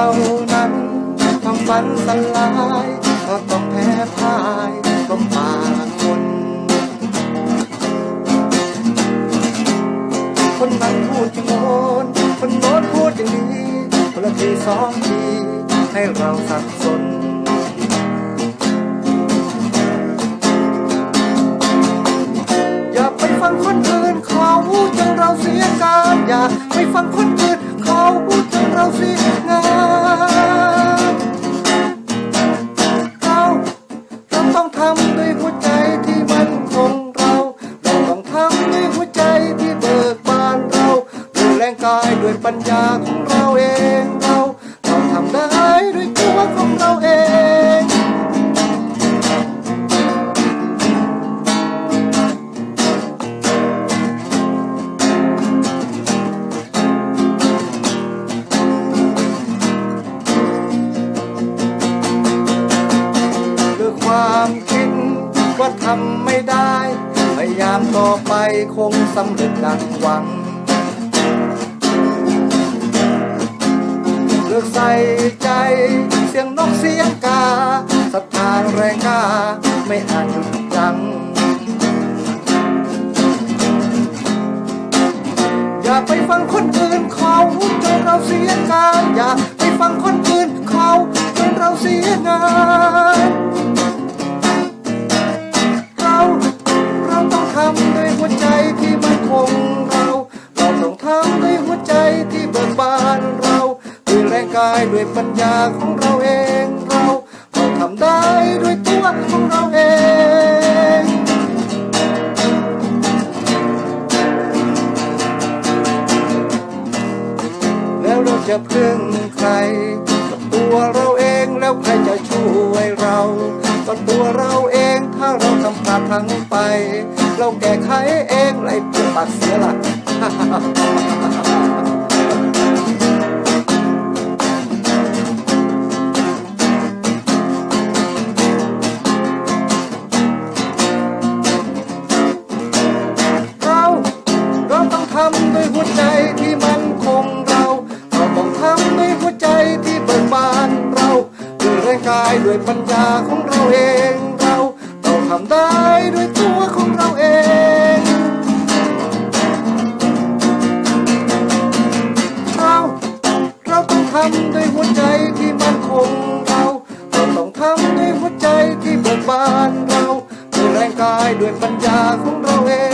านั้นทำฝันสลายก็ต้องแพ้พ่ายก็มาคน คนนั้นพูดอย่างโน้นคนโน้นพูดอย่างนี้คนละทีสองทีให้เราสับสนอย่าไปฟังคนอื่นเขาจนเราเสียการอย่าไปฟังคน ด้วยปัญญาของเราเอง เราเราทำได้ด้วยตัวของเราเองด้วยความคิดว่าทำไม่ได้ พยายามต่อไปคงสำเร็จดังหวัง ลือกใส่ใจ เสียงนกเสียงกาศรัทธาแรงกาไม่อาจหยุ ได้ด้วยปัญญาของเราเอง เราเราทำได้ด้วยตัวของเราเองแล้วเราจะพึ่งใครกับตัวเราเองแล้วใครจะช่วยเราก็ตัวเราเองถ้าเราทำพลาดพลั้งไป เราแก้ไขเองไรเพื่อปากเสียหลัก หัวใจที่มั่นคงเรา เราต้องทำด้วยหัวใจที่เบิกบานเราด้วยแรงกายด้วยปัญญาของเราเองเราเราทำได้ด้วยตัวของเราเองเราเราต้องทำด้วยหัวใจที่มั่นคงเรา เราต้องทำด้วยหัวใจที่เบิกบานเราด้วยแรงกายด้วยปัญญาของเราเอง